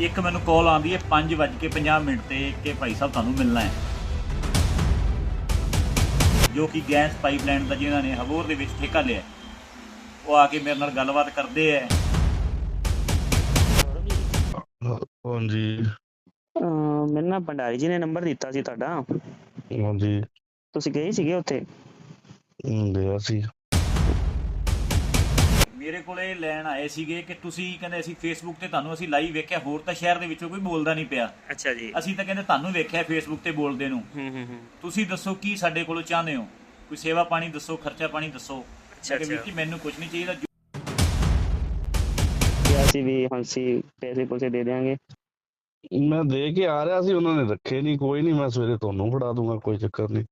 ਇੱਕ ਮੈਨੂੰ ਕਾਲ ਆਉਂਦੀ ਹੈ 5:50 ਮਿੰਟ ਤੇ ਕਿ ਭਾਈ ਸਾਹਿਬ ਤੁਹਾਨੂੰ ਮਿਲਣਾ ਹੈ। ਜੋ ਕਿ ਗੈਸ ਪਾਈਪਲਾਈਨ ਦਾ ਜਿਨ੍ਹਾਂ ਨੇ ਹਬੋਰ ਦੇ ਵਿੱਚ ਠੇਕਾ ਲਿਆ ਹੈ। ਉਹ ਆ ਕੇ ਮੇਰੇ ਨਾਲ ਗੱਲਬਾਤ ਕਰਦੇ ਹੈ। ਹਾਂਜੀ। ਮੈਨੂੰ ਨਾ ਭੰਡਾਰੀ ਜੀ ਨੇ ਨੰਬਰ ਦਿੱਤਾ ਸੀ ਤੁਹਾਡਾ। ਹਾਂਜੀ। ਤੁਸੀਂ ਗਏ ਸੀਗੇ ਉੱਥੇ? ਗਿਆ ਸੀ। ਮੇਰੇ ਕੋਲੇ ਲੈਣ ਆਏ ਸੀਗੇ ਕਿ ਤੁਸੀਂ ਕਹਿੰਦੇ ਅਸੀਂ ਫੇਸਬੁੱਕ ਤੇ ਤੁਹਾਨੂੰ ਅਸੀਂ ਲਾਈਵ ਵੇਖਿਆ ਹੋਰ ਤਾਂ ਸ਼ਹਿਰ ਦੇ ਵਿੱਚੋਂ ਕੋਈ ਬੋਲਦਾ ਨਹੀਂ ਪਿਆ। ਅੱਛਾ ਜੀ। ਅਸੀਂ ਤਾਂ ਕਹਿੰਦੇ ਤੁਹਾਨੂੰ ਵੇਖਿਆ ਫੇਸਬੁੱਕ ਤੇ ਬੋਲਦੇ ਨੂੰ। ਹੂੰ ਹੂੰ ਹੂੰ। ਤੁਸੀਂ ਦੱਸੋ ਕੀ ਸਾਡੇ ਕੋਲੋਂ ਚਾਹੁੰਦੇ ਹੋ? ਕੋਈ ਸੇਵਾ ਪਾਣੀ ਦੱਸੋ ਖਰਚਾ ਪਾਣੀ ਦੱਸੋ? ਅੱਛਾ। ਜੀ ਮੈਨੂੰ ਕੁਝ ਨਹੀਂ ਚਾਹੀਦਾ। ਕਿਹਾ ਸੀ ਵੀ ਹਾਂਜੀ ਪੈਸੇ ਪੂਸੇ ਦੇ ਦਿਆਂਗੇ। ਮੈਂ ਦੇ ਕੇ ਆ ਰਿਹਾ ਸੀ ਉਹਨਾਂ ਨੇ ਰੱਖੇ ਨਹੀਂ ਕੋਈ ਨਹੀਂ ਮੈਂ ਸਵੇਰੇ ਤੁਹਾਨੂੰ ਫੜਾ ਦੂੰਗਾ ਕੋਈ ਚੱਕਰ ਨਹੀਂ।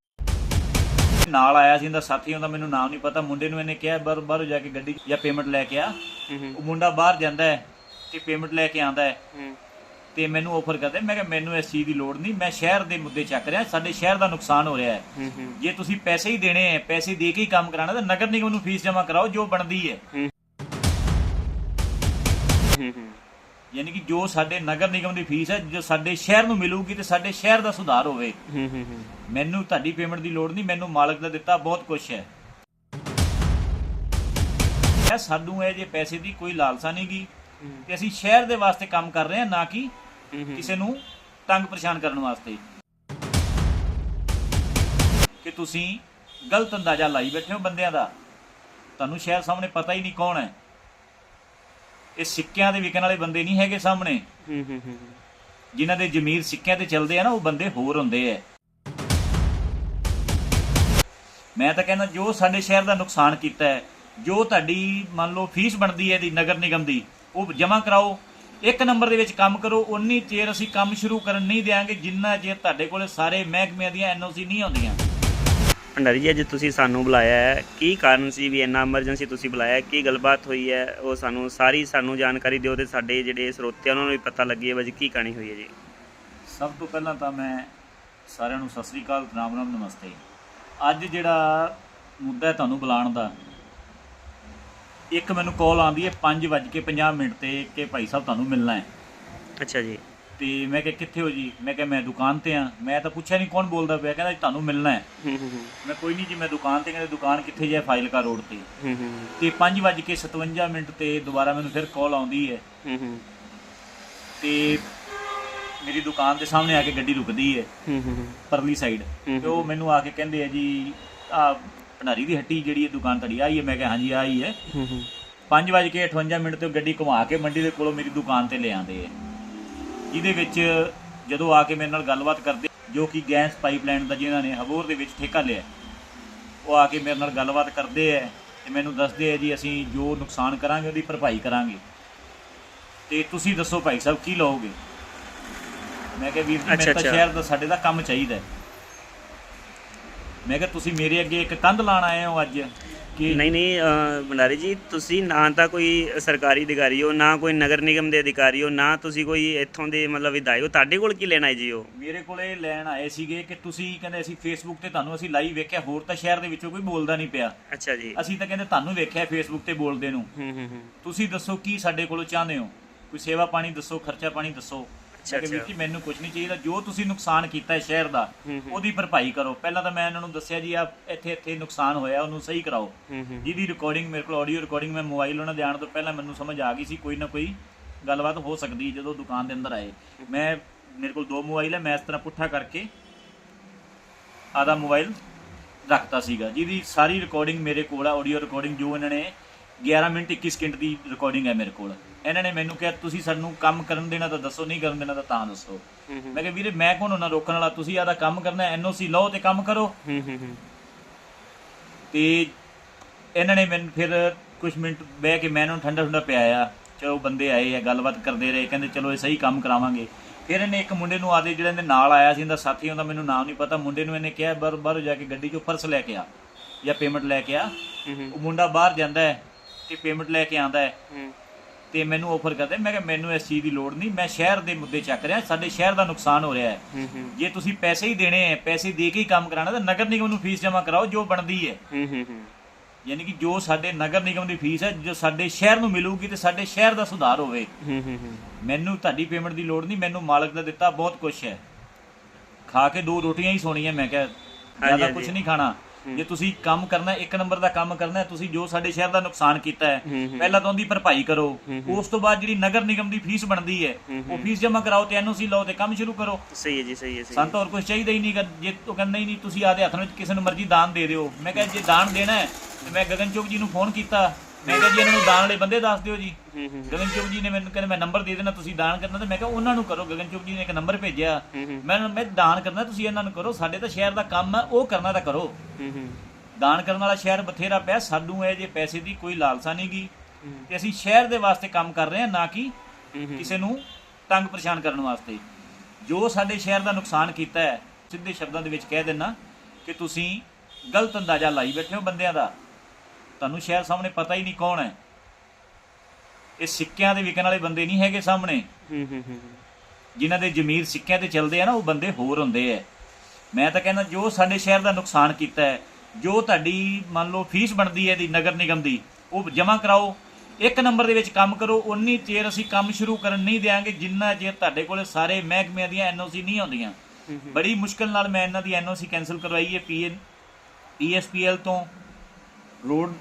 ਨਾਲ ਆਇਆ ਸੀ ਇਹਦਾ ਸਾਥੀ ਉਹਦਾ ਮੈਨੂੰ ਨਾਮ ਨਹੀਂ ਪਤਾ। ਮੁੰਡੇ ਨੂੰ ਇਹਨੇ ਕਿਹਾ ਬਾਹਰ ਬਾਹਰੋਂ ਜਾ ਕੇ ਗੱਡੀ ਜਾਂ ਪੇਮੈਂਟ ਲੈ ਕੇ ਆ। ਉਹ ਮੁੰਡਾ ਬਾਹਰ ਜਾਂਦਾ ਹੈ ਤੇ ਪੇਮੈਂਟ ਲੈ ਕੇ ਆਂਦਾ ਹੈ। ਤੇ ਮੈਨੂੰ ਆਫਰ ਕਰਦਾ। ਮੈਂ ਕਿਹਾ ਮੈਨੂੰ ਇਸ ਚੀਜ਼ ਦੀ ਲੋੜ ਨਹੀਂ ਮੈਂ ਸ਼ਹਿਰ ਦੇ ਮੁੱਦੇ ਚੱਕ ਰਿਹਾ ਸਾਡੇ ਸ਼ਹਿਰ ਦਾ ਨੁਕਸਾਨ ਹੋ ਰਿਹਾ ਹੈ। ਜੇ ਤੁਸੀਂ ਪੈਸੇ ਹੀ ਦੇਣੇ ਹੈ ਪੈਸੇ ਦੇ ਕੇ ਹੀ ਕੰਮ ਕਰਾਣਾ ਤਾਂ ਨਗਰ ਨਿਗਮ ਨੂੰ ਫੀਸ ਜਮ੍ਹਾਂ ਕਰਾਓ ਜੋ ਬਣਦੀ ਹੂੰ। ਯਾਨੀ ਕਿ ਜੋ ਸਾਡੇ ਨਗਰ ਨਿਗਮ ਦੀ ਫੀਸ ਹੈ ਜੋ ਸਾਡੇ ਸ਼ਹਿਰ ਨੂੰ ਮਿਲੂਗੀ ਤੇ ਸਾਡੇ ਸ਼ਹਿਰ ਦਾ ਸੁਧਾਰ ਹੋਵੇ। ਹੂੰ ਹੂੰ ਹੂੰ। ਮੈਨੂੰ ਤੁਹਾਡੀ ਪੇਮੈਂਟ ਦੀ ਲੋੜ ਨਹੀਂ ਮੈਨੂੰ ਮਾਲਕ ਦਾ ਦਿੱਤਾ ਬਹੁਤ ਕੁਝ ਹੈ। ਇਹ ਸਾਨੂੰ ਇਹ ਜੇ ਪੈਸੇ ਦੀ ਕੋਈ ਲਾਲਸਾ ਨਹੀਂ ਗੀ ਤੇ ਅਸੀਂ ਸ਼ਹਿਰ ਦੇ ਵਾਸਤੇ ਕੰਮ ਕਰ ਰਹੇ ਹਾਂ ਨਾ ਕਿ ਕਿਸੇ ਨੂੰ ਤੰਗ ਪਰੇਸ਼ਾਨ ਕਰਨ ਵਾਸਤੇ। ਕਿ ਤੁਸੀਂ ਗਲਤ ਅੰਦਾਜ਼ਾ ਲਾਈ ਬੈਠੇ ਹੋ ਬੰਦਿਆਂ ਦਾ। ਤੁਹਾਨੂੰ ਸ਼ਹਿਰ ਸਾਹਮਣੇ ਪਤਾ ਹੀ ਨਹੀਂ ਕੌਣ ਹੈ। ਇਹ ਸਿੱਕਿਆਂ ਦੇ ਵਿਕਣ ਵਾਲੇ ਬੰਦੇ ਨਹੀਂ ਹੈਗੇ ਸਾਹਮਣੇ। ਹੂੰ ਹੂੰ ਹੂੰ ਜਿਨ੍ਹਾਂ ਦੇ ਜ਼ਮੀਰ ਸਿੱਕਿਆਂ ਤੇ ਚੱਲਦੇ ਆ ਨਾ ਉਹ ਬੰਦੇ ਹੋਰ ਹੁੰਦੇ ਆ। ਮੈਂ ਤਾਂ ਕਹਿੰਦਾ ਜੋ ਸਾਡੇ ਸ਼ਹਿਰ ਦਾ ਨੁਕਸਾਨ ਕੀਤਾ ਹੈ ਜੋ ਤੁਹਾਡੀ ਮੰਨ ਲਓ ਫੀਸ ਬਣਦੀ ਹੈ ਦੀ ਨਗਰ ਨਿਗਮ ਦੀ ਉਹ ਜਮ੍ਹਾਂ ਕਰਾਓ। ਇੱਕ ਨੰਬਰ ਦੇ ਵਿੱਚ ਕੰਮ ਕਰੋ ਉਨੀ ਚਿਰ ਅਸੀਂ ਕੰਮ ਸ਼ੁਰੂ ਕਰਨ ਨਹੀਂ ਦੇਾਂਗੇ ਜਿੰਨਾ ਚਿਰ ਤੁਹਾਡੇ ਕੋਲੇ ਸਾਰੇ ਮਹਿਕਮਿਆਂ ਦੀਆਂ ਐਨਓਸੀ ਨਹੀਂ ਆਉਂਦੀਆਂ। ਭੰਡਾਰੀ ਜੀ ਅੱਜ ਤੁਸੀਂ ਸਾਨੂੰ ਬੁਲਾਇਆ ਹੈ। ਕੀ ਕਾਰਨ ਸੀ ਵੀ ਇੰਨਾ ਐਮਰਜੈਂਸੀ ਤੁਸੀਂ ਬੁਲਾਇਆ? ਕੀ ਗੱਲਬਾਤ ਹੋਈ ਹੈ? ਉਹ ਸਾਨੂੰ ਸਾਰੀ ਸਾਨੂੰ ਜਾਣਕਾਰੀ ਦਿਓ ਤੇ ਸਾਡੇ ਜਿਹੜੇ ਸਰੋਤੇ ਉਹਨਾਂ ਨੂੰ ਵੀ ਪਤਾ ਲੱਗੇ ਵਜ ਕੀ ਕਹਾਣੀ ਹੋਈ ਹੈ ਜੀ। ਸਭ ਤੋਂ ਪਹਿਲਾਂ ਤਾਂ ਮੈਂ ਸਾਰਿਆਂ ਨੂੰ ਸਤਿ ਸ੍ਰੀ ਅਕਾਲ ਰਾਮ ਰਾਮ ਨਮਸਤੇ। ਅੱਜ ਜਿਹੜਾ ਮੁੱਦਾ ਤੁਹਾਨੂੰ ਬੁਲਾਉਣ ਦਾ ਇੱਕ ਮੈਨੂੰ ਕਾਲ ਆਉਂਦੀ ਹੈ 5:50 ਮਿੰਟ ਤੇ ਕਿ ਭਾਈ ਸਾਹਿਬ ਤੁਹਾਨੂੰ ਮਿਲਣਾ ਹੈ। ਅੱਛਾ ਜੀ। ਤੇ ਮੈਂ ਕਿਹਾ ਕਿੱਥੇ ਹੋ ਜੀ? ਮੈਂ ਕਿਹਾ ਮੈਂ ਦੁਕਾਨ ਤੇ ਆ। ਮੈਂ ਤਾਂ ਪੁੱਛਿਆ ਨਹੀਂ ਕੌਣ ਬੋਲਦਾ ਪਿਆ ਕਹਿੰਦਾ ਤੁਹਾਨੂੰ ਮਿਲਣਾ ਹੈ। ਹੂੰ ਹੂੰ ਹੂੰ। ਮੈਂ ਕੋਈ ਨਹੀਂ ਜੀ ਮੈਂ ਦੁਕਾਨ ਤੇ ਕਹਿੰਦੇ ਦੁਕਾਨ ਕਿੱਥੇ ਜੇ ਫਾਈਲਕਾ ਰੋਡ ਤੇ। ਹੂੰ ਹੂੰ ਤੇ 5:57 ਮਿੰਟ ਤੇ ਦੁਬਾਰਾ ਮੈਨੂੰ ਫਿਰ ਕਾਲ ਆਉਂਦੀ ਹੈ। ਹੂੰ ਹੂੰ। ਤੇ ਮੇਰੀ ਦੁਕਾਨ ਦੇ ਸਾਹਮਣੇ ਆ ਕੇ ਗੱਡੀ ਰੁਕਦੀ ਹੈ ਹੂੰ ਹੂੰ ਹੂੰ। ਪਰਲੀ ਸਾਈਡ ਹੂੰ ਤੇ ਉਹ ਮੈਨੂੰ ਆ ਕੇ ਕਹਿੰਦੇ ਆ ਜੀ ਆ ਭੰਡਾਰੀ ਦੀ ਹੱਟੀ ਜਿਹੜੀ ਹੈ ਦੁਕਾਨ ਤੁਹਾਡੀ ਆਈ ਹੈ? ਮੈਂ ਕਿਹਾ ਹਾਂਜੀ ਆਈ ਹੈ। ਹੂੰ ਹੂੰ। 5:58 ਮਿੰਟ ਤੇ ਗੱਡੀ ਘੁਮਾ ਕੇ ਮੰਡੀ ਦੇ ਕੋਲੋਂ ਮੇਰੀ ਦੁਕਾਨ ਤੇ ਲੈ ਆਂਦੇ ਆ ਜਿਹਦੇ ਵਿੱਚ ਜਦੋਂ ਆ ਕੇ ਮੇਰੇ ਨਾਲ ਗੱਲਬਾਤ ਕਰਦੇ ਜੋ ਕਿ ਗੈਸ ਪਾਈਪਲਾਈਨ ਦਾ ਜਿਨ੍ਹਾਂ ਨੇ ਹਬੋਰ ਦੇ ਵਿੱਚ ਠੇਕਾ ਲਿਆ ਉਹ ਆ ਕੇ ਮੇਰੇ ਨਾਲ ਗੱਲਬਾਤ ਕਰਦੇ ਆ ਤੇ ਮੈਨੂੰ ਦੱਸਦੇ ਆ ਜੀ ਅਸੀਂ ਜੋ ਨੁਕਸਾਨ ਕਰਾਂਗੇ ਉਹਦੀ ਭਰਪਾਈ ਕਰਾਂਗੇ ਤੇ ਤੁਸੀਂ ਦੱਸੋ ਭਾਈ ਸਾਹਿਬ ਕੀ ਲਓਗੇ ਮੈਂ ਕਿਹਾ ਵੀਰ ਜੀ ਮੈਨੂੰ ਤਾਂ। ਸ਼ਹਿਰ ਦਾ ਸਾਡੇ ਦਾ ਕੰਮ ਚਾਹੀਦਾ। ਮੈਂ ਕਿਹਾ ਤੁਸੀਂ ਮੇਰੇ ਅੱਗੇ ਇੱਕ ਕੰਧ ਲਾਣ ਆਏ ਹੋ ਅੱਜ ਕਿ ਨਹੀਂ ਨਹੀਂ ਅਹ, ਭੰਡਾਰੀ ਜੀ ਤੁਸੀਂ ਨਾ ਤਾਂ ਕੋਈ ਸਰਕਾਰੀ ਅਧਿਕਾਰੀ ਹੋ ਨਾ ਕੋਈ ਨਗਰ ਨਿਗਮ ਦੇ ਅਧਿਕਾਰੀ ਹੋ ਨਾ ਤੁਸੀਂ ਕੋਈ ਇੱਥੋਂ ਦੇ ਮਤਲਬ ਵਿਧਾਇਕ ਹੋ। ਤੁਹਾਡੇ ਕੋਲ ਕੀ ਲੈਣਾ ਹੈ ਜੀ ਉਹ? ਮੇਰੇ ਕੋਲੇ ਲੈਣ ਆਏ ਸੀਗੇ ਕਿ ਤੁਸੀਂ ਕਹਿੰਦੇ ਅਸੀਂ ਫੇਸਬੁੱਕ ਤੇ ਤੁਹਾਨੂੰ ਅਸੀਂ ਲਾਈਵ ਵੇਖਿਆ ਹੋਰ ਤਾਂ ਸ਼ਹਿਰ ਦੇ ਵਿੱਚੋਂ ਕੋਈ ਬੋਲਦਾ ਨਹੀਂ ਪਿਆ। ਅੱਛਾ ਜੀ। ਅਸੀਂ ਤਾਂ ਕਹਿੰਦੇ ਤੁਹਾਨੂੰ ਵੇਖਿਆ ਫੇਸਬੁੱਕ ਤੇ ਬੋਲਦੇ ਨੂੰ। ਹੂੰ ਹੂੰ ਹੂੰ। ਤੁਸੀਂ ਦੱਸੋ ਕੀ ਸਾਡੇ ਕੋਲੋਂ ਚਾਹੁੰਦੇ ਹੋ? ਕੋਈ ਸੇਵਾ ਪਾਣੀ ਦੱਸੋ ਖਰਚਾ ਪਾਣੀ ਦੱਸੋ। ਅੱਛਾ, ਵੀਰ। ਜੀ ਮੈਨੂੰ ਕੁਝ ਨਹੀਂ ਚਾਹੀਦਾ। ਜੋ ਤੁਸੀਂ ਨੁਕਸਾਨ ਕੀਤਾ ਹੈ ਸ਼ਹਿਰ ਦਾ। ਉਹਦੀ ਭਰਪਾਈ ਕਰੋ। ਪਹਿਲਾਂ ਤਾਂ ਮੈਂ ਇਹਨਾਂ ਨੂੰ ਦੱਸਿਆ ਜੀ ਆ ਇੱਥੇ ਇੱਥੇ ਨੁਕਸਾਨ ਹੋਇਆ ਉਹਨੂੰ ਸਹੀ ਕਰਾਓ। ਜਿਹਦੀ ਰਿਕਾਰਡਿੰਗ ਮੇਰੇ ਕੋਲ ਆਡੀਓ ਰਿਕਾਰਡਿੰਗ ਮੈਂ ਮੋਬਾਈਲ ਉਹਨਾਂ ਦੇ ਆਉਣ ਤੋਂ ਪਹਿਲਾਂ ਮੈਨੂੰ ਸਮਝ ਆ ਗਈ ਸੀ ਕੋਈ ਨਾ ਕੋਈ ਗੱਲਬਾਤ ਹੋ ਸਕਦੀ ਜਦੋਂ ਦੁਕਾਨ ਦੇ ਅੰਦਰ ਆਏ। ਮੈਂ ਮੇਰੇ ਕੋਲ ਦੋ ਮੋਬਾਈਲ ਹੈ ਮੈਂ ਇਸ ਤਰ੍ਹਾਂ ਪੁੱਠਾ ਕਰਕੇ ਆਦਾ ਮੋਬਾਈਲ ਰੱਖਤਾ ਸੀਗਾ। ਜਿਹਦੀ ਸਾਰੀ ਰਿਕਾਰਡਿੰਗ ਮੇਰੇ ਕੋਲ ਆ ਆਡੀਓ ਰਿਕਾਰਡਿੰਗ ਜੋ ਇਹਨਾਂ ਨੇ 11 ਮਿੰਟ 21 ਸਕਿੰਟ ਦੀ ਰਿਕਾਰਡਿੰਗ ਹੈ ਮੇਰੇ ਕੋਲ। ਇਹਨਾਂ ਨੇ ਮੈਨੂੰ ਕਿਹਾ ਤੁਸੀਂ ਸਾਨੂੰ ਕੰਮ ਕਰਨ ਦੇਣਾ ਤਾਂ ਦੱਸੋ ਨਹੀਂ ਕਰਨ ਦੇਣਾ ਤਾਂ ਤਾਂ ਦੱਸੋ। ਮੈਂ ਕਿਹਾ ਵੀਰੇ ਮੈਂ ਕੌਣ ਉਹਨਾਂ ਰੋਕਣ ਵਾਲਾ ਤੁਸੀਂ ਆਦਾ ਕੰਮ ਕਰਨਾ ਐਨਓਸੀ ਲਓ ਤੇ ਕੰਮ ਕਰੋ। ਤੇ ਇਹਨਾਂ ਨੇ ਮੈਨੂੰ ਫਿਰ ਕੁਝ ਮਿੰਟ ਬਹਿ ਕੇ ਮੈਂ ਇਹਨਾਂ ਨੂੰ ਠੰਡਾ ਠੰਡਾ ਪਿਆਇਆ। ਚਲੋ ਬੰਦੇ ਆਏ ਆ ਗੱਲਬਾਤ ਕਰਦੇ ਰਹੇ ਕਹਿੰਦੇ ਚਲੋ ਇਹ ਸਹੀ ਕੰਮ ਕਰਾਵਾਂਗੇ। ਫਿਰ ਇਹਨੇ ਇੱਕ ਮੁੰਡੇ ਨੂੰ ਆਦੇ ਜਿਹੜਾ ਇਹਦੇ ਨਾਲ ਆਇਆ ਸੀ ਇਹਦਾ ਸਾਥੀ ਉਹਦਾ ਮੈਨੂੰ ਨਾਮ ਨਹੀਂ ਪਤਾ। ਮੁੰਡੇ ਨੂੰ ਇਹਨੇ ਕਿਹਾ ਬਾਹਰ ਬਾਹਰੋਂ ਜਾ ਕੇ ਗੱਡੀ 'ਚੋਂ ਪਰਸ ਲੈ ਕੇ ਆ ਜਾਂ ਪੇਮੈਂਟ ਲੈ ਕੇ ਆ। ਉਹ ਮੁੰਡਾ ਬਾਹਰ ਜਾਂਦਾ ਹੈ ਤੇ ਪੇਮੈਂਟ ਲੈ ਕੇ ਆਂਦਾ ਹੂੰ। ਤੇ ਮੈਨੂੰ ਆਫਰ ਕਰਦਾ ਮੈਂ ਕਿਹਾ ਮੈਨੂੰ ਇਸ ਚੀਜ਼ ਦੀ ਲੋੜ ਨਹੀਂ ਮੈਂ ਸ਼ਹਿਰ ਦੇ ਮੁੱਦੇ ਚੱਕ ਰਿਹਾ ਸਾਡੇ ਸ਼ਹਿਰ ਦਾ ਨੁਕਸਾਨ ਹੋ ਰਿਹਾ ਹੈ। ਜੇ ਤੁਸੀਂ ਪੈਸੇ ਹੀ ਦੇਣੇ ਹੈ ਪੈਸੇ ਦੇ ਕੇ ਹੀ ਕੰਮ ਕਰਾਣਾ ਤਾਂ ਨਗਰ ਨਿਗਮ ਨੂੰ ਫੀਸ ਜਮ੍ਹਾਂ ਕਰਾਓ ਜੋ ਬਣਦੀ ਹੈ। ਯਾਨੀ ਕਿ ਜੋ ਸਾਡੇ ਨਗਰ ਨਿਗਮ ਦੀ ਫੀਸ ਹੈ ਜੋ ਸਾਡੇ ਸ਼ਹਿਰ ਨੂੰ ਮਿਲੂਗੀ ਤੇ ਸਾਡੇ ਸ਼ਹਿਰ ਦਾ ਸੁਧਾਰ ਹੋਵੇ। ਮੈਨੂੰ ਤੁਹਾਡੀ ਪੇਮੈਂਟ ਦੀ ਲੋੜ ਨਹੀਂ ਮੈਨੂੰ ਮਾਲਕ ਦਾ ਦਿੱਤਾ ਬਹੁਤ ਕੁਝ ਹੈ। ਖਾ ਕੇ ਦੋ ਰੋਟੀਆਂ ਹੀ ਸੋਣੀਆਂ ਮੈਂ ਕਿਹਾ ਜ਼ਿਆਦਾ। ਕੁਝ ਨਹੀਂ ਖਾਣਾ। ਜੇ ਤੁਸੀਂ ਕੰਮ ਕਰਨਾ ਇੱਕ ਨੰਬਰ ਦਾ ਕੰਮ ਕਰਨਾ ਹੈ, ਤੁਸੀਂ ਜੋ ਸਾਡੇ ਸ਼ਹਿਰ ਦਾ ਨੁਕਸਾਨ ਕੀਤਾ ਹੈ। ਪਹਿਲਾਂ ਤਾਂ ਉਹਦੀ ਭਰਪਾਈ ਕਰੋ। ਉਸ ਤੋਂ ਬਾਅਦ ਜਿਹੜੀ ਨਗਰ ਨਿਗਮ ਦੀ ਫੀਸ ਬਣਦੀ ਹੈ ਉਹ ਫੀਸ ਜਮ੍ਹਾਂ ਕਰਾਓ ਤੇ ਐਨਓਸੀ ਲਓ ਤੇ ਕੰਮ ਸ਼ੁਰੂ ਕਰੋ। ਸਹੀ ਹੈ ਜੀ ਸਹੀ ਹੈ ਸਹੀ ਸਾਨੂੰ ਤਾਂ ਹੋਰ ਕੁਝ ਚਾਹੀਦਾ ਹੀ ਨਹੀਂ। ਜੇ ਉਹ ਕਹਿੰਦਾ ਹੀ ਨਹੀਂ ਤੁਸੀਂ ਆਦੇ ਹੱਥ ਵਿੱਚ ਕਿਸੇ ਨੂੰ ਮਰਜ਼ੀ ਦਾਨ ਦੇ ਦਿਓ। ਮੈਂ ਕਿਹਾ ਜੇ ਦਾਨ ਦੇਣਾ ਹੈ ਤੇ ਮੈਂ ਗਗਨ ਚੁਗ ਜੀ ਨੂੰ ਫੋਨ ਕੀਤਾ। ਮੈਂ ਕਿਹਾ ਜੀ ਇਹਨਾਂ ਨੂੰ ਦਾਨ ਵਾਲੇ ਬੰਦੇ ਦੱਸ ਦਿਓ ਜੀ। ਗਗਨ ਚੁਗ ਜੀ ਨੇ ਮੈਨੂੰ ਕਹਿੰਦੇ ਮੈਂ ਨੰਬਰ ਦੇ ਦੇਣਾ ਤੁਸੀਂ ਦਾਨ ਕਰਨਾ ਤੇ ਮੈਂ ਕਿਹਾ ਉਹਨਾਂ ਨੂੰ ਕਰੋ। ਗਗਨ ਚੁਗ ਜੀ ਨੇ ਇੱਕ ਨੰਬਰ ਭੇਜਿਆ। ਮੈਂ ਮੈਂ ਦਾਨ ਕਰਨਾ ਤੁਸੀਂ ਇਹਨਾਂ ਨੂੰ ਕਰੋ। ਸਾਡੇ ਤਾਂ ਸ਼ਹਿਰ ਦਾ ਕੰਮ ਹੈ ਉਹ ਕਰਨਾ ਤਾਂ ਕਰੋ। ਦਾਨ ਕਰਨ ਵਾਲਾ ਸ਼ਹਿਰ ਬਥੇਰਾ ਪਿਆ ਸਾਨੂੰ ਇਹ ਜੇ ਪੈਸੇ ਦੀ ਕੋਈ ਲਾਲਸਾ ਨਹੀਂ ਗੀ। ਤੇ ਅਸੀਂ ਸ਼ਹਿਰ ਦੇ ਵਾਸਤੇ ਕੰਮ ਕਰ ਰਹੇ ਹਾਂ ਨਾ ਕਿ ਕਿਸੇ ਨੂੰ ਤੰਗ ਪਰੇਸ਼ਾਨ ਕਰਨ ਵਾਸਤੇ। ਜੋ ਸਾਡੇ ਸ਼ਹਿਰ ਦਾ ਨੁਕਸਾਨ ਕੀਤਾ ਹੈ ਸਿੱਧੇ ਸ਼ਬਦਾਂ ਦੇ ਵਿੱਚ ਕਹਿ ਦੇਣਾ ਕਿ ਤੁਸੀਂ ਗਲਤ ਅੰਦਾਜ਼ਾ ਲਾਈ ਬੈਠੇ ਹੋ ਬੰਦਿਆਂ ਦਾ। ਤੁਹਾਨੂੰ ਸ਼ਹਿਰ ਸਾਹਮਣੇ ਪਤਾ ਹੀ ਨਹੀਂ ਕੌਣ ਹੈ। ਇਹ ਸਿੱਕਿਆਂ ਦੇ ਵਿਕਣ ਵਾਲੇ ਬੰਦੇ ਨਹੀਂ ਹੈਗੇ ਸਾਹਮਣੇ। ਹੂੰ ਹੂੰ ਹੂੰ ਜਿਨ੍ਹਾਂ ਦੇ ਜ਼ਮੀਰ ਸਿੱਕਿਆਂ ਤੇ ਚੱਲਦੇ ਆ ਨਾ ਉਹ ਬੰਦੇ ਹੋਰ ਹੁੰਦੇ ਐ ਮੈਂ ਤਾਂ ਕਹਿੰਦਾ ਜੋ ਸਾਡੇ ਸ਼ਹਿਰ ਦਾ ਨੁਕਸਾਨ ਕੀਤਾ ਹੈ ਜੋ ਤੁਹਾਡੀ ਮੰਨ ਲਓ ਫੀਸ ਬਣਦੀ ਹੈ ਦੀ ਨਗਰ ਨਿਗਮ ਦੀ ਉਹ ਜਮ੍ਹਾਂ ਕਰਾਓ। ਇੱਕ ਨੰਬਰ ਦੇ ਵਿੱਚ ਕੰਮ ਕਰੋ ਉਨੀ ਚਿਰ ਅਸੀਂ ਕੰਮ ਸ਼ੁਰੂ ਕਰਨ ਨਹੀਂ ਦੇਾਂਗੇ ਜਿੰਨਾ ਚਿਰ ਤੁਹਾਡੇ ਕੋਲੇ ਸਾਰੇ ਮਹਿਕਮਿਆਂ ਦੀਆਂ ਐਨਓਸੀ ਨਹੀਂ ਆਉਂਦੀਆਂ। ਬੜੀ ਮੁਸ਼ਕਲ ਨਾਲ ਮੈਂ ਇਹਨਾਂ ਦੀ ਐਨਓਸੀ ਕੈਨਸਲ ਕਰਵਾਈ ਹੈ ਪੀਐਨ ਪੀਐਸਪੀਐਲ ਤੋਂ। ਰੋਡ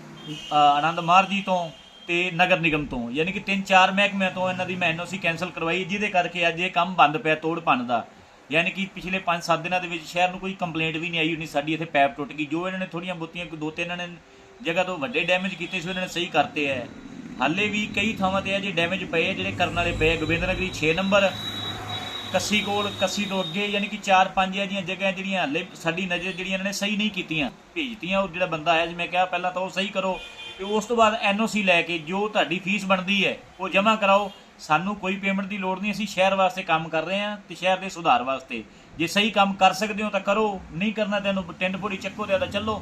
ਆਨੰਦ ਮਾਰ ਜੀ ਤੋਂ ਤੇ ਨਗਰ ਨਿਗਮ ਤੋਂ। ਯਾਨੀ ਕਿ ਤਿੰਨ ਚਾਰ ਮਹਿਕਮਿਆਂ ਤੋਂ ਇਹਨਾਂ ਦੀ ਮੈਂ ਐਨਓਸੀ ਕੈਨਸਲ ਕਰਵਾਈ, ਜਿਹਦੇ ਕਰਕੇ ਅੱਜ ਇਹ ਕੰਮ ਬੰਦ ਪਿਆ ਤੋੜ ਭੰਨ ਦਾ। ਯਾਨੀ ਕਿ ਪਿਛਲੇ 5-7 ਦਿਨਾਂ ਦੇ ਵਿੱਚ ਸ਼ਹਿਰ ਨੂੰ ਕੋਈ ਕੰਪਲੇਂਟ ਵੀ ਨਹੀਂ ਆਈ ਉਨੀ ਸਾਡੀ ਇੱਥੇ ਪੈਪ ਟੁੱਟ ਗਈ। ਜੋ ਇਹਨਾਂ ਨੇ ਥੋੜੀਆਂ ਬੁੱਤੀਆਂ ਦੋ ਤਿੰਨ ਇਹਨਾਂ ਨੇ ਜਗ੍ਹਾ ਤੋਂ ਵੱਡੇ ਡੈਮੇਜ ਕੀਤੇ ਸੀ, ਉਹਨਾਂ ਨੇ ਸਹੀ ਕਰਤੇ ਹੈ। ਹਾਲੇ ਵੀ ਕਈ ਥਾਵਾਂ ਤੇ ਆ ਜੇ ਡੈਮੇਜ ਪਏ ਆ, ਜਿਹੜੇ ਕਰਨ ਵਾਲੇ ਪਏ ਗੋਬਿੰਦ ਨਗਰੀ 6 ਨੰਬਰ ਕੱਸੀ ਕੋਲ, ਕੱਸੀ ਤੋਂ ਅੱਗੇ, ਯਾਨੀ ਕਿ 4-5 ਜੀਆਂ ਜਗ੍ਹਾ ਜਿਹੜੀਆਂ ਹਲੇ ਸਾਡੀ ਨਜ਼ਰ ਜਿਹੜੀਆਂ ਇਹਨਾਂ ਨੇ ਸਹੀ ਨਹੀਂ ਕੀਤੀਆਂ। ਭੇਜਤੀਆਂ ਉਹ ਜਿਹੜਾ ਬੰਦਾ ਆਇਆ ਜਿਵੇਂ ਕਿਹਾ ਪਹਿਲਾਂ ਤਾਂ ਉਹ ਸਹੀ ਕਰੋ, ਤੇ ਉਸ ਤੋਂ ਬਾਅਦ ਐਨਓਸੀ ਲੈ ਕੇ ਜੋ ਤੁਹਾਡੀ ਫੀਸ ਬਣਦੀ ਹੈ, ਉਹ ਜਮ੍ਹਾਂ ਕਰਾਓ। ਸਾਨੂੰ ਕੋਈ ਪੇਮੈਂਟ ਦੀ ਲੋੜ ਨਹੀਂ, ਅਸੀਂ ਸ਼ਹਿਰ ਵਾਸਤੇ ਕੰਮ ਕਰ ਰਹੇ ਹਾਂ ਤੇ ਸ਼ਹਿਰ ਦੇ ਸੁਧਾਰ ਵਾਸਤੇ। ਜੇ ਸਹੀ ਕੰਮ ਕਰ ਸਕਦੇ ਹੋ ਤਾਂ ਕਰੋ, ਨਹੀਂ ਕਰਨਾ ਤੈਨੂੰ ਟਿੰਡ ਪੂਰੀ ਚੱਕੋ ਤੇ ਤਾਂ ਚੱਲੋ।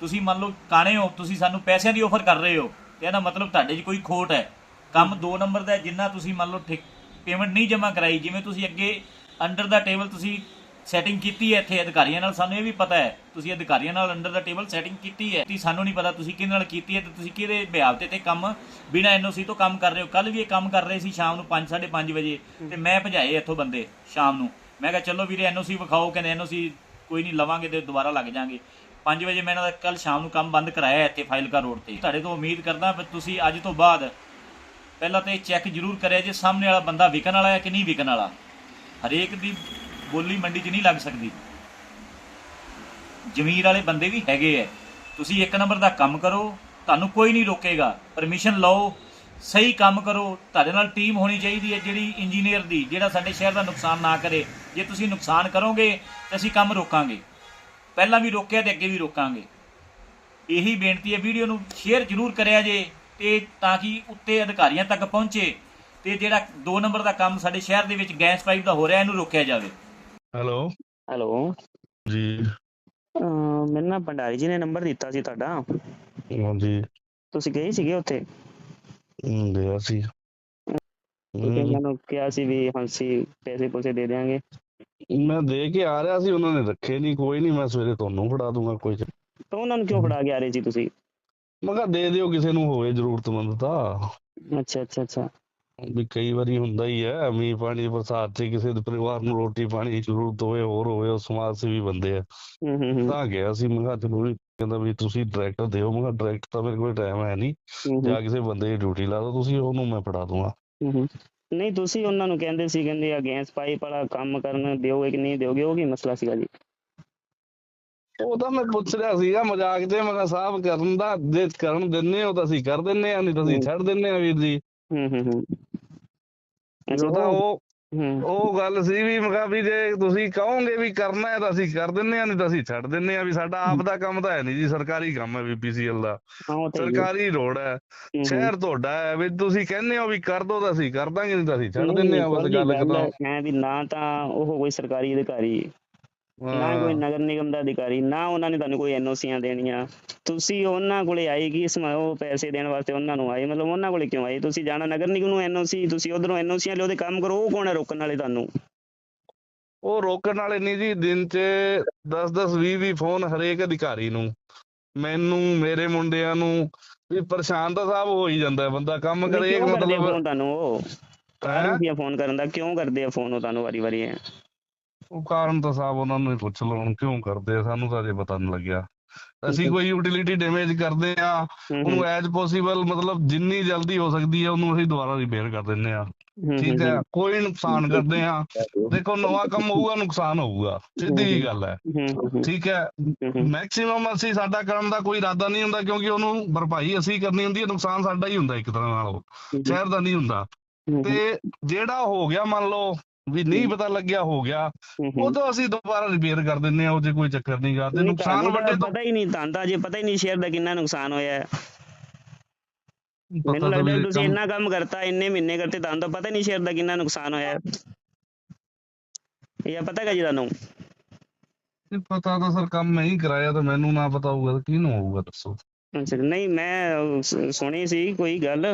ਤੁਸੀਂ ਮੰਨ ਲਓ ਕਾਣੇ ਹੋ, ਤੁਸੀਂ ਸਾਨੂੰ ਪੈਸਿਆਂ ਦੀ ਆਫਰ ਕਰ ਰਹੇ ਹੋ, ਤੇ ਇਹਦਾ ਮਤਲਬ ਤੁਹਾਡੇ 'ਚ ਕੋਈ ਖੋਟ ਹੈ। ਕੰਮ 2 ਨੰਬਰ ਦਾ ਜਿੰਨਾ ਤੁਸੀਂ ਮੰਨ ਲਓ ਪੇਮੈਂਟ ਨਹੀਂ ਜਮ੍ਹਾਂ ਕਰਾਈ, ਜਿਵੇਂ ਤੁਸੀਂ ਅੱਗੇ ਅੰਡਰ ਦਾ ਟੇਬਲ ਤੁਸੀਂ ਸੈਟਿੰਗ ਕੀਤੀ ਹੈ ਇੱਥੇ ਅਧਿਕਾਰੀਆਂ ਨਾਲ, ਸਾਨੂੰ ਇਹ ਵੀ ਪਤਾ ਹੈ, ਤੁਸੀਂ ਅਧਿਕਾਰੀਆਂ ਨਾਲ ਅੰਡਰ ਦਾ ਟੇਬਲ ਸੈਟਿੰਗ ਕੀਤੀ ਹੈ, ਤੇ ਸਾਨੂੰ ਨਹੀਂ ਪਤਾ ਤੁਸੀਂ ਕਿਹਦੇ ਨਾਲ ਕੀਤੀ ਹੈ, ਤੇ ਤੁਸੀਂ ਕਿਹਦੇ ਬਿਹਾਵ ਤੇ ਤੇ ਕੰਮ ਬਿਨਾ ਐਨਓਸੀ ਤੋਂ ਕੰਮ ਕਰ ਰਹੇ ਹੋ। ਕੱਲ ਵੀ ਇਹ ਕੰਮ ਕਰ ਰਹੇ ਸੀ ਸ਼ਾਮ ਨੂੰ 5 5:30 ਵਜੇ, ਤੇ ਮੈਂ ਭਜਾਏ ਇੱਥੋਂ ਬੰਦੇ ਸ਼ਾਮ ਨੂੰ। ਮੈਂ ਕਿਹਾ, ਚਲੋ ਵੀਰੇ ਐਨਓਸੀ ਵਿਖਾਓ, ਕਹਿੰਦੇ ਐਨਓਸੀ ਕੋਈ ਨਹੀਂ ਲਵਾਂਗੇ ਤੇ ਦੁਬਾਰਾ ਲੱਗ ਜਾਾਂਗੇ। 5 ਵਜੇ ਮੈਂ ਇਹਨਾਂ ਦਾ ਕੱਲ ਸ਼ਾਮ ਨੂੰ ਕੰਮ ਬੰਦ ਕਰਾਇਆ ਇੱਥੇ ਫਾਈਲਕਾ ਰੋਡ ਤੇ। ਤੁਹਾਡੇ ਤੋਂ ਉਮੀਦ ਕਰਦਾ ਤੁਸੀਂ ਅੱਜ ਤੋਂ ਬਾਅਦ ਪਹਿਲਾਂ ਤਾਂ ਇਹ ਚੈੱਕ ਜ਼ਰੂਰ ਕਰਿਆ ਜੇ ਸਾਹਮਣੇ ਵਾਲਾ ਬੰਦਾ ਵਿਕਣ ਵਾਲਾ ਹੈ ਕਿ ਨਹੀਂ ਵਿਕਣ ਵਾਲਾ। ਹਰੇਕ ਦੀ ਬੋਲੀ ਮੰਡੀ 'ਚ ਨਹੀਂ ਲੱਗ ਸਕਦੀ। ਜ਼ਮੀਰ ਵਾਲੇ ਬੰਦੇ ਵੀ ਹੈਗੇ ਐ। ਤੁਸੀਂ ਇੱਕ ਨੰਬਰ ਦਾ ਕੰਮ ਕਰੋ, ਤੁਹਾਨੂੰ ਕੋਈ ਨਹੀਂ ਰੋਕੇਗਾ। ਪਰਮਿਸ਼ਨ ਲਓ, ਸਹੀ ਕੰਮ ਕਰੋ। ਤੁਹਾਡੇ ਨਾਲ ਟੀਮ ਹੋਣੀ ਚਾਹੀਦੀ ਹੈ ਜਿਹੜੀ ਇੰਜੀਨੀਅਰ ਦੀ, ਜਿਹੜਾ ਸਾਡੇ ਸ਼ਹਿਰ ਦਾ ਨੁਕਸਾਨ ਨਾ ਕਰੇ। ਜੇ ਤੁਸੀਂ ਨੁਕਸਾਨ ਕਰੋਗੇ, ਤਾਂ ਅਸੀਂ ਕੰਮ ਰੋਕਾਂਗੇ। ਪਹਿਲਾਂ ਵੀ ਰੋਕਿਆ ਤੇ ਅੱਗੇ ਵੀ ਰੋਕਾਂਗੇ। ਇਹੀ ਬੇਨਤੀ ਹੈ ਵੀਡੀਓ ਨੂੰ ਸ਼ੇਅਰ ਜ਼ਰੂਰ ਕਰਿਆ ਜੇ। ਤੇ ਤਾਂ ਕਿ ਉੱਤੇ ਅਧਿਕਾਰੀਆਂ ਤੱਕ ਪਹੁੰਚੇ ਤੇ ਜਿਹੜਾ 2 ਨੰਬਰ ਦਾ ਕੰਮ ਸਾਡੇ ਸ਼ਹਿਰ ਦੇ ਵਿੱਚ ਗੈਸ ਪਾਈਪ ਦਾ ਹੋ ਰਿਹਾ ਇਹਨੂੰ ਰੋਕਿਆ ਜਾਵੇ। ਹੈਲੋ। ਹੈਲੋ। ਜੀ। ਮੈਨੂੰ ਨਾ ਭੰਡਾਰੀ ਜੀ ਨੇ ਨੰਬਰ ਦਿੱਤਾ ਸੀ ਤੁਹਾਡਾ। ਹਾਂਜੀ। ਤੁਸੀਂ ਗਏ ਸੀਗੇ ਉੱਥੇ? ਗਿਆ ਸੀ। ਹਮ, ਮੈਨੂੰ ਕਿਹਾ ਸੀ ਵੀ ਹਾਂਜੀ ਪੈਸੇ ਪੂਸੇ ਦੇ ਦੇਵਾਂਗੇ ਮੈਂ ਦੇ ਕੇ ਆ ਰਿਹਾ ਸੀ ਉਹਨਾਂ ਨੇ ਰੱਖੇ ਨਹੀਂ ਕੋਈ ਨਹੀਂ ਮੈਂ ਸਵੇਰੇ ਤੁਹਾਨੂੰ ਫੜਾ ਦੂੰਗਾ ਕੋਈ ਤਾਂ ਉਹਨਾਂ ਨੂੰ ਕਿਉਂ ਫੜਾ ਕੇ ਆ ਰਹੇ ਸੀ ਤੁਸੀਂ? ਮੈਂ ਕਿਹਾ ਦੇ ਦਿਓ ਕਿਸੇ ਨੂੰ ਹੋਵੇ ਜ਼ਰੂਰਤਮੰਦ ਤਾਂ। ਅੱਛਾ ਅੱਛਾ ਅੱਛਾ। ਵੀ ਕਈ ਵਾਰੀ ਹੁੰਦਾ ਹੀ ਹੈ ਮੀਂਹ ਪਾਣੀ ਬਰਸਾਤ 'ਚ ਕਿਸੇ ਦੇ ਪਰਿਵਾਰ ਨੂੰ ਰੋਟੀ ਪਾਣੀ ਦੀ ਜ਼ਰੂਰਤ ਹੋਵੇ ਹੋਰ ਹੋਵੇ ਉਹ ਸਮਾਜ ਸੇਵੀ ਬੰਦੇ ਆ। ਹੂੰ ਹੂੰ ਹੂੰ। ਤਾਂ ਗਿਆ ਸੀ ਮੈਂ ਕਿਹਾ ਚਲੋ ਵੀ ਕਹਿੰਦਾ ਵੀ ਤੁਸੀਂ ਡਾਇਰੈਕਟ ਦਿਓ ਮੈਂ ਕਿਹਾ ਡਾਇਰੈਕਟ ਤਾਂ ਮੇਰੇ ਕੋਲ ਟਾਈਮ ਹੈ ਨਹੀਂ। ਜਾਂ ਕਿਸੇ ਬੰਦੇ ਦੀ ਡਿਊਟੀ ਲਾ ਦਿਓ ਤੁਸੀਂ ਉਹਨੂੰ ਮੈਂ ਫੜਾ ਦੂੰਗਾ। ਹੂੰ ਹੂੰ। ਨਹੀਂ ਤੁਸੀਂ ਉਹਨਾਂ ਨੂੰ ਕਹਿੰਦੇ ਸੀ ਕਹਿੰਦੇ ਆ ਗੈਸ ਪਾਈਪ ਵਾਲਾ ਕੰਮ ਕਰਨ ਦਿਓਗੇ ਕਿ ਨਹੀਂ ਦਿਓਗੇ ਉਹ ਕੀ ਮਸਲਾ ਸੀਗਾ ਜੀ? ਉਹ ਤਾਂ ਮੈਂ ਪੁੱਛ ਰਿਹਾ ਸੀਗਾ ਮਜ਼ਾਕ ਤੇ ਮੈਂ ਕਿਹਾ ਸਾਹਿਬ ਕਰਨ ਦਾ ਜੇ ਕਰਨ ਦਿੰਨੇ ਹੋ ਤਾਂ ਅਸੀਂ ਕਰ ਦਿੰਨੇ ਆ ਨਹੀਂ ਤਾਂ ਅਸੀਂ। ਛੱਡ ਦਿੰਨੇ ਆ ਵੀਰ ਜੀ ਹੂੰ ਹੂੰ ਹੂੰ ਉਹ ਤਾਂ ਉਹ ਗੱਲ ਸੀ ਵੀ ਮੈਂ ਕਿਹਾ ਵੀ ਜੇ ਤੁਸੀਂ ਕਹੋਗੇ ਵੀ ਕਰਨਾ ਹੈ ਤਾਂ ਅਸੀਂ ਕਰ ਦਿੰਨੇ ਆ ਨਹੀਂ ਤਾਂ ਅਸੀਂ ਛੱਡ ਦਿੰਨੇ ਆ ਵੀ ਸਾਡਾ ਆਪ ਦਾ ਕੰਮ ਤਾਂ ਹੈ ਨਹੀਂ ਜੀ ਸਰਕਾਰੀ ਕੰਮ ਹੈ ਬੀਪੀਸੀਐਲ ਦਾ। ਸਰਕਾਰੀ ਰੋਡ ਹੈ। ਸ਼ਹਿਰ ਤੁਹਾਡਾ ਹੈ ਵੀ ਤੁਸੀਂ ਕਹਿੰਦੇ ਹੋ ਵੀ ਕਰ ਦੋ ਤਾਂ ਅਸੀਂ ਕਰ ਦਾਂਗੇ ਨਹੀਂ ਤਾਂ ਅਸੀਂ ਛੱਡ ਦਿੰਨੇ ਆ ਬਸ ਗੱਲ ਖਤਮ ਹੈ ਵੀ ਨਾ ਤਾਂ ਉਹ ਕੋਈ ਸਰਕਾਰੀ ਅਧਿਕਾਰੀ ਨਾ। ਕੋਈ ਨਗਰ ਨਿਗਮ ਦਾ ਅਧਿਕਾਰੀ ਨਾ ਉਹਨਾਂ ਨੇ ਤੁਹਾਨੂੰ ਕੋਈ ਐਨਓਸੀਆਂ ਦੇਣੀਆਂ। ਤੁਸੀਂ ਉਹਨਾਂ ਕੋਲੇ ਆਏ ਕਿ ਇਸ ਉਹ ਪੈਸੇ ਦੇਣ ਵਾਸਤੇ ਉਹਨਾਂ ਨੂੰ ਆਏ? ਮਤਲਬ ਉਹਨਾਂ ਕੋਲੇ ਕਿਉਂ ਆਏ? ਤੁਸੀਂ ਜਾਣਾ ਨਗਰ ਨਿਗਮ ਨੂੰ ਐਨਓਸੀ ਤੁਸੀਂ ਉਧਰੋਂ ਐਨਓਸੀਆਂ ਲਿਓ ਤੇ ਕੰਮ ਕਰੋ ਉਹ ਕੌਣ ਹੈ ਰੋਕਣ ਵਾਲੇ ਤੁਹਾਨੂੰ? ਉਹ ਰੋਕਣ ਵਾਲੇ ਨਹੀਂ ਜੀ ਦਿਨ 'ਚ 10 10 20 20 ਫੋਨ ਹਰੇਕ ਅਧਿਕਾਰੀ ਨੂੰ। ਮੈਨੂੰ ਮੇਰੇ ਮੁੰਡਿਆਂ ਨੂੰ ਵੀ ਪਰੇਸ਼ਾਨ ਤਾਂ ਸਾਹਿਬ ਹੋ ਹੀ ਜਾਂਦਾ ਹੈ ਬੰਦਾ ਕੰਮ ਕਰੇ ਕਿਉਂ ਕਰਦੇ ਮਤਲਬ ਫੋਨ ਤੁਹਾਨੂੰ ਉਹ? ਕਾਰਨ ਹੈਂ? ਕੀ ਆ ਫੋਨ ਕਰਨ ਦਾ? ਕਿਉਂ ਕਰਦੇ ਆ ਫੋਨ ਉਹ ਤੁਹਾਨੂੰ ਵਾਰੀ ਵਾਰੀ ਉਹ ਕਾਰਨ ਤਾਂ ਸਾਹਿਬ ਉਹਨਾਂ ਨੂੰ ਹੀ ਪੁੱਛ ਲਓ ਹੁਣ ਕਿਉਂ ਕਰਦੇ ਆ ਸਾਨੂੰ ਤਾਂ ਅਜੇ ਪਤਾ ਨਹੀਂ ਲੱਗਿਆ। ਅਸੀਂ। ਕੋਈ ਯੂਟਿਲਿਟੀ ਡੈਮੇਜ ਕਰਦੇ ਆ ਉਹਨੂੰ ਐਜ ਪੋਸੀਬਲ ਮਤਲਬ ਜਿੰਨੀ ਜਲਦੀ ਹੋ ਸਕਦੀ ਹੈ ਉਹਨੂੰ ਅਸੀਂ ਦੁਬਾਰਾ ਰਿਪੇਅਰ ਕਰ ਦਿੰਨੇ ਆ। ਠੀਕ ਹੂੰ, ਕੋਈ ਨੁਕਸਾਨ ਕਰਦੇ ਆ। ਦੇਖੋ ਨਵਾਂ ਕੰਮ ਹੋਊਗਾ ਨੁਕਸਾਨ ਹੋਊਗਾ। ਸਿੱਧੀ ਜੀ ਗੱਲ ਹੈ। ਠੀਕ ਹੈ? ਮੈਕਸਿਮਮ ਅਸੀਂ ਸਾਡਾ ਕਰਨ ਦਾ ਕੋਈ ਇਰਾਦਾ ਨਹੀਂ ਹੁੰਦਾ ਕਿਉਂਕਿ ਉਹਨੂੰ ਭਰਪਾਈ ਅਸੀਂ ਕਰਨੀ ਹੁੰਦੀ ਹੈ ਨੁਕਸਾਨ ਸਾਡਾ ਹੀ ਹੁੰਦਾ ਇੱਕ ਤਰ੍ਹਾਂ ਨਾਲ। ਉਹ ਸ਼ਹਿਰ ਦਾ ਨਹੀਂ ਹੁੰਦਾ। ਤੇ ਜਿਹੜਾ ਹੋ ਗਿਆ ਮੰਨ ਲਓ ਵੀ ਨਹੀਂ ਪਤਾ ਲੱਗਿਆ ਹੋ ਗਿਆ। ਉਹ ਤਾਂ ਅਸੀਂ ਦੁਬਾਰਾ ਰਿਪੇਅਰ ਕਰ ਦਿੰਨੇ ਆ ਉਹ ਜੇ ਕੋਈ ਚੱਕਰ ਨਹੀਂ ਗਾ। ਤੇ ਨੁਕਸਾਨ ਵੱਡੇ ਤਾਂ ਤੋਂ ਪਤਾ ਹੀ ਨਹੀਂ ਤਾਂ ਜੇ ਪਤਾ ਹੀ ਨਹੀਂ ਸ਼ੇਅਰ ਦਾ ਕਿੰਨਾ ਨੁਕਸਾਨ ਹੋਇਆ ਹੈ। ਮੈਨੂੰ ਤਾਂ ਲੱਗਦਾ ਤੁਸੀਂ ਇੰਨਾ ਕੰਮ ਕਰਤਾ ਇੰਨੇ ਮਹੀਨੇ ਕਰਤੇ ਤੁਹਾਨੂੰ ਤਾਂ ਪਤਾ ਨਹੀਂ ਸ਼ੇਅਰ ਦਾ ਕਿੰਨਾ ਨੁਕਸਾਨ ਹੋਇਆ ਇਹ ਪਤਾ ਹੈ ਜੀ ਤੁਹਾਨੂੰ? ਪਤਾ ਤਾਂ ਸਰ ਕੰਮ ਮੈਂ ਹੀ ਕਰਾਇਆ ਤਾਂ ਮੈਨੂੰ ਨਾ ਪਤਾ ਹੋਊਗਾ ਤਾਂ ਕਿਹਨੂੰ ਹੋਊਗਾ ਦੱਸੋ? ਅੱਛਾ ਨਹੀਂ ਮੈਂ ਸ- ਸੁਣੀ ਸੀ ਕੋਈ ਗੱਲ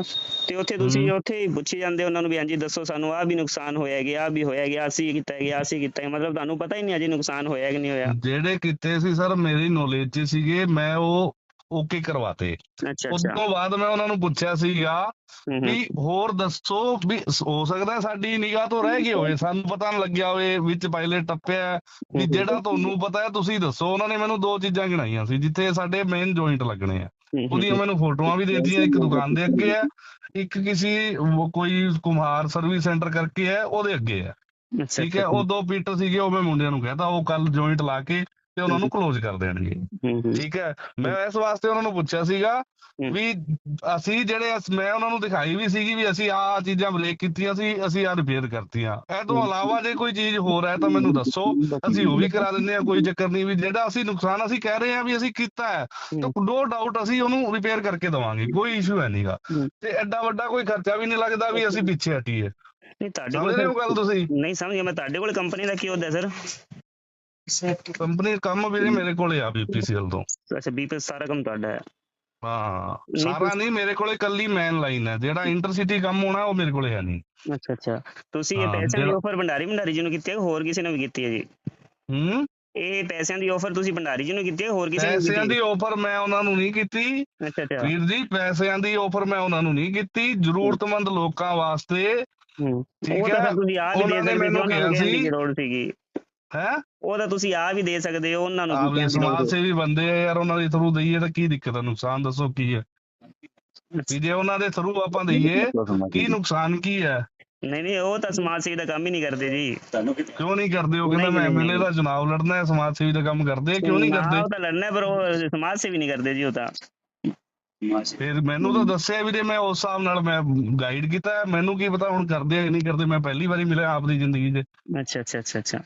ਤੇ ਉੱਥੇ ਤੁਸੀਂ। ਉੱਥੇ ਹੀ ਪੁੱਛੀ ਜਾਂਦੇ ਉਹਨਾਂ ਨੂੰ ਵੀ ਹਾਂਜੀ ਦੱਸੋ ਸਾਨੂੰ ਆਹ ਵੀ ਨੁਕਸਾਨ ਹੋਇਆ ਗਿਆ ਆਹ ਵੀ ਹੋਇਆ ਗਿਆ ਅਸੀਂ ਕੀਤਾ ਗਿਆ ਅਸੀਂ ਕੀਤਾ। ਮਤਲਬ ਤੁਹਾਨੂੰ ਪਤਾ ਹੀ ਨਹੀਂ ਅਜੇ ਨੁਕਸਾਨ ਹੋਇਆ ਕਿ ਨਹੀਂ ਹੋਇਆ ਜਿਹੜੇ ਕੀਤੇ ਸੀ ਸਰ ਮੇਰੀ ਨੌਲੇਜ 'ਚ ਸੀਗੇ ਮੈਂ ਉਹ ਓਕੇ ਕਰਵਾਤੇ। ਉਸ ਤੋਂ ਬਾਅਦ ਮੈਂ ਉਹਨਾਂ ਨੂੰ ਪੁੱਛਿਆ ਸੀਗਾ ਵੀ ਹੋਰ ਦੱਸੋ ਵੀ ਹੋ ਸਕਦਾ ਸਾਡੀ ਨਿਗਾਹ ਤੋਂ ਰਹਿ ਗਏ ਹੋਵੇ ਸਾਨੂੰ ਪਤਾ ਨਾ ਲੱਗਿਆ ਹੋਵੇ ਵਿੱਚ ਪਾਇਲਟ ਟੱਪਿਆ ਵੀ ਜਿਹੜਾ ਤੁਹਾਨੂੰ ਪਤਾ ਹੈ ਤੁਸੀਂ ਦੱਸੋ ਉਹਨਾਂ ਨੇ ਮੈਨੂੰ ਦੋ ਚੀਜ਼ਾਂ ਗਿਣਾਈਆਂ ਸੀ ਜਿੱਥੇ ਸਾਡੇ ਮੇਨ ਜੁਆਇੰਟ ਲੱਗਣੇ ਆ। ਉਹਦੀਆਂ ਮੈਨੂੰ ਫੋਟੋਆਂ ਵੀ ਦੇਤੀਆਂ ਇੱਕ ਦੁਕਾਨ ਦੇ ਅੱਗੇ ਹੈ ਇੱਕ ਕਿਸੇ ਕੋਈ ਕੁਮਾਰ ਸਰਵਿਸ ਸੈਂਟਰ ਕਰਕੇ ਹੈ ਉਹਦੇ ਅੱਗੇ ਅੱਛਾ ਠੀਕ ਹੈ ਉਹ ਦੋ ਪੀਟਰ ਸੀਗੇ ਉਹ ਮੈਂ ਮੁੰਡਿਆਂ ਨੂੰ ਕਹਿਤਾ ਉਹ ਕੱਲ ਜੁਆਇੰਟ ਲਾ ਕੇ ਤੇ ਉਹਨਾਂ ਨੂੰ ਕਲੋਜ਼ ਕਰ ਦੇਣਗੇ। ਠੀਕ ਹੈ? ਮੈਂ ਇਸ ਵਾਸਤੇ ਉਹਨਾਂ ਨੂੰ ਪੁੱਛਿਆ ਸੀਗਾ। ਵੀ ਅਸੀਂ ਜਿਹੜੇ ਮੈਂ ਉਹਨਾਂ ਨੂੰ ਦਿਖਾਈ ਵੀ ਸੀਗੀ ਵੀ ਅਸੀਂ ਆਹ ਚੀਜ਼ਾਂ ਬਲੇਕ ਕੀਤੀਆਂ ਸੀ ਅਸੀਂ ਆਹ ਰਿਪੇਅਰ ਕਰਤੀਆਂ। ਇਹ ਤੋਂ ਇਲਾਵਾ ਜੇ ਕੋਈ ਚੀਜ਼ ਹੋਰ ਹੈ ਤਾਂ ਮੈਨੂੰ ਦੱਸੋ। ਅਸੀਂ ਉਹ ਵੀ ਕਰਾ ਦਿੰਦੇ ਆ ਕੋਈ ਚੱਕਰ ਨਹੀਂ ਵੀ ਜਿਹੜਾ ਅਸੀਂ ਨੁਕਸਾਨ ਅਸੀਂ ਕਹਿ ਰਹੇ ਆ ਵੀ ਅਸੀਂ ਕੀਤਾ ਹੈ ਤਾਂ ਨੋ ਡਾਊਟ ਅਸੀਂ ਉਹਨੂੰ ਰਿਪੇਅਰ ਕਰਕੇ ਦਵਾਂਗੇ ਕੋਈ ਇਸ਼ੂ ਹੈ ਨਹੀਂਗਾ। ਤੇ ਐਡਾ ਵੱਡਾ ਕੋਈ ਖਰਚਾ ਵੀ ਨਹੀਂ ਲੱਗਦਾ ਵੀ ਅਸੀਂ ਪਿੱਛੇ ਹਟੀਏ ਨਹੀਂ ਤੁਹਾਡੇ ਕੋਲ ਗੱਲ ਤੁਸੀਂ? ਨਹੀਂ ਸਮਝ ਗਿਆ ਮੈਂ ਤੁਹਾਡੇ ਕੋਲ ਕੰਪਨੀ ਦਾ ਕੀ ਹੁੰਦਾ ਸਰ ਕੰਪਨੀ ਕੰਮ ਵੀਰੇ ਮੇਰੇ ਕੋਲੇ ਆ ਬੀਪੀਸੀਐਲ ਤੋਂ। ਅੱਛਾ ਬੀਪੀ ਸਾਰਾ ਕੰਮ ਤੁਹਾਡਾ ਹੈ। ਹਾਂ ਸਾਰਾ ਨਹੀਂ ਮੇਰੇ ਕੋਲੇ ਕੱਲੀ ਮੈਨ ਲਾਈਨ ਹੈ। ਜਿਹੜਾ ਇੰਟਰਸਿਟੀ ਕੰਮ ਹੋਣਾ ਉਹ ਮੇਰੇ ਕੋਲੇ ਹੈ ਨਹੀਂ। ਅੱਛਾ ਅੱਛਾ। ਤੁਸੀਂ ਇਹ ਪੈਸਿਆਂ ਦੀ ਆਫਰ ਭੰਡਾਰੀ ਭੰਡਾਰੀ ਜੀ ਨੂੰ ਕੀਤੀ ਹੈ ਹੋਰ ਕਿਸੇ ਨੇ ਵੀ ਕੀਤੀ ਹੈ ਜੀ? ਹੂੰ? ਇਹ ਪੈਸਿਆਂ ਦੀ ਆਫਰ ਤੁਸੀਂ ਭੰਡਾਰੀ ਜੀ ਨੂੰ ਕੀਤੀ ਹੈ ਹੋਰ ਕਿਸੇ ਨੇ ਪੈਸਿਆਂ ਦੀ ਆਫਰ ਮੈਂ ਉਹਨਾਂ ਨੂੰ ਨਹੀਂ ਕੀਤੀ। ਅੱਛਾ ਅੱਛਾ। ਵੀਰ ਜੀ ਪੈਸਿਆਂ ਦੀ ਆਫਰ ਮੈਂ ਉਹਨਾਂ ਨੂੰ ਨਹੀਂ ਕੀਤੀ। ਜ਼ਰੂਰਤਮੰਦ ਲੋਕਾਂ ਵਾਸਤੇ ਹੂੰ। ਠੀਕ ਹੈ, ਤੁਸੀਂ ਆ ਵੀ ਦੇ ਉਹਨਾਂ ਨੇ ਸਕਦੇ ਮੈਨੂੰ ਕਿਹਾ ਸੀ- ਲੋੜ ਸੀਗੀ। ਹੈ? ਉਹ ਤਾਂ ਤੁਸੀਂ ਆ ਵੀ ਦੇ ਸਕਦੇ ਹੋ ਉਹਨਾਂ ਨੂੰ ਲੋੜ। ਸਮਾਜ ਸੇਵੀ ਬੰਦੇ ਆ ਯਾਰ ਉਹਨਾਂ ਦੇ ਥਰੂ ਦਈਏ ਤਾਂ ਕੀ ਦਿੱਕਤ ਹੈ ਨੁਕਸਾਨ ਦੱਸੋ ਕੀ ਹੈ ਵੀ ਜੇ ਉਹਨਾਂ ਦੇ ਥਰੂ ਆਪਾਂ ਦਈਏ ਕੀ ਨੁਕਸਾਨ ਕੀ ਹੈ ਨਹੀਂ ਨਹੀਂ ਉਹ ਤਾਂ ਸਮਾਜ ਸੇਵੀ ਦਾ ਕੰਮ ਹੀ ਨਹੀਂ ਕਰਦੇ ਜੀ। ਕਿਉਂ ਨਹੀਂ ਕਰਦੇ ਉਹ? ਕਹਿੰਦਾ ਮੈਂ ਐਮਐਲਏ ਦਾ ਚੁਣਾਵ ਲੜਨਾ ਹੈ ਸਮਾਜ ਸੇਵੀ ਦਾ ਕੰਮ ਕਰਦੇ ਕਿਉਂ ਨਹੀਂ ਹਾਂ, ਕਰਦੇ? ਉਹ ਤਾਂ ਲੜਨਾ ਪਰ ਉਹ ਸਮਾਜ ਸੇਵੀ ਨਹੀਂ ਕਰਦੇ ਜੀ ਉਹ ਤਾਂ। ਫਿਰ ਮੈਨੂੰ ਤਾਂ ਦੱਸਿਆ ਵੀ ਤੇ ਮੈਂ ਉਸ ਹਿਸਾਬ ਨਾਲ ਮੈਂ ਗਾਈਡ ਕੀਤਾ। ਮੈਨੂੰ ਕੀ ਪਤਾ ਹੁਣ ਕਰਦੇ ਆ ਕਿ ਨਹੀਂ ਕਰਦੇ ਮੈਂ ਪਹਿਲੀ ਵਾਰੀ ਮਿਲਿਆ ਆਪਦੀ ਜ਼ਿੰਦਗੀ 'ਚ। ਅੱਛਾ ਅੱਛਾ ਅੱਛਾ ਅੱਛਾ।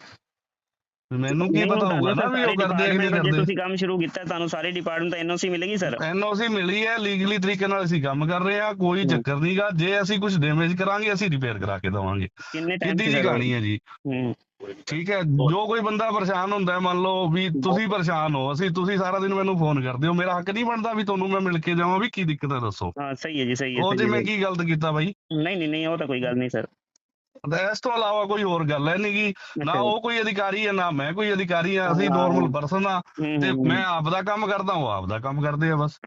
ਮੈਨੂੰ ਕੀ ਪਤਾ ਹੋਊਗਾ ਨਾ ਵੀ ਉਹ ਕਰਦੇ ਕਿ ਨਹੀਂ ਜੇ ਕਰਦੇ। ਤੁਸੀਂ ਕੰਮ ਸ਼ੁਰੂ ਕੀਤਾ ਤੁਹਾਨੂੰ ਸਾਰੇ ਡਿਪਾਰਟਮੈਂਟ ਤੋਂ ਐਨਓਸੀ ਮਿਲੇਗੀ ਸਰ ਐਨਓਸੀ ਮਿਲੀ ਹੈ ਲੀਗਲੀ ਤਰੀਕੇ ਨਾਲ ਅਸੀਂ ਕੰਮ ਕਰ ਰਹੇ ਹਾਂ ਕੋਈ ਚੱਕਰ ਨਹੀਂਗਾ ਜੇ ਅਸੀਂ ਕੁਝ ਡੈਮੇਜ ਕਰਾਂਗੇ ਅਸੀਂ ਰਿਪੇਅਰ ਕਰਾ ਕੇ ਦਵਾਂਗੇ। ਕਿੰਨੇ ਟਾਈਮ ਸਿੱਧੀ ਜੀ ਕਹਾਣੀ ਹੈ ਜੀ। ਹੂੰ। ਠੀਕ ਹੈ ਜੋ ਕੋਈ ਬੰਦਾ ਪਰੇਸ਼ਾਨ ਹੁੰਦਾ ਹੈ, ਮੰਨ ਲਓ ਵੀ ਤੁਸੀਂ ਪਰੇਸ਼ਾਨ ਹੋ ਅਸੀਂ ਤੁਸੀਂ ਸਾਰਾ ਦਿਨ ਮੈਨੂੰ ਫੋਨ ਕਰਦੇ ਹੋ ਮੇਰਾ ਹੱਕ ਨਹੀਂ ਬਣਦਾ ਵੀ ਤੁਹਾਨੂੰ ਮੈਂ ਮਿਲ ਕੇ ਜਾਵਾਂ ਵੀ ਕੀ ਦਿੱਕਤ ਹੈ ਦੱਸੋ। ਹਾਂ ਸਹੀ ਹੈ ਜੀ ਸਹੀ ਹੈ ਉਹ ਸਹੀ ਜੇ ਹੈ ਮੈਂ ਜੀ। ਕੀ ਗਲਤ ਕੀਤਾ ਬਾਈ? ਨਹੀਂ ਨਹੀਂ ਨਹੀਂ ਉਹ ਤਾਂ ਕੋਈ ਗੱਲ ਨਹੀਂ ਸਰ ਤੇ ਇਸ ਤੋਂ ਇਲਾਵਾ ਕੋਈ ਹੋਰ ਗੱਲ ਹੈ ਨਹੀਂਗੀ ਨਾ ਅੱਛਾ। ਉਹ ਕੋਈ ਅਧਿਕਾਰੀ ਹੈ ਨਾ ਮੈਂ ਕੋਈ ਅਧਿਕਾਰੀ ਹਾਂ ਅਸੀਂ। ਨਾਰਮਲ ਪਰਸਨ ਆ ਤੇ ਮੈਂ ਆਪ ਦਾ ਕੰਮ ਕਰਦਾ ਉਹ ਆਪ ਦਾ ਕੰਮ ਕਰਦੇ ਆ ਬਸ